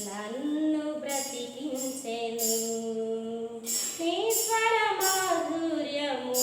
నన్ను బ్రతికించెను. నీ స్వర మాధుర్యము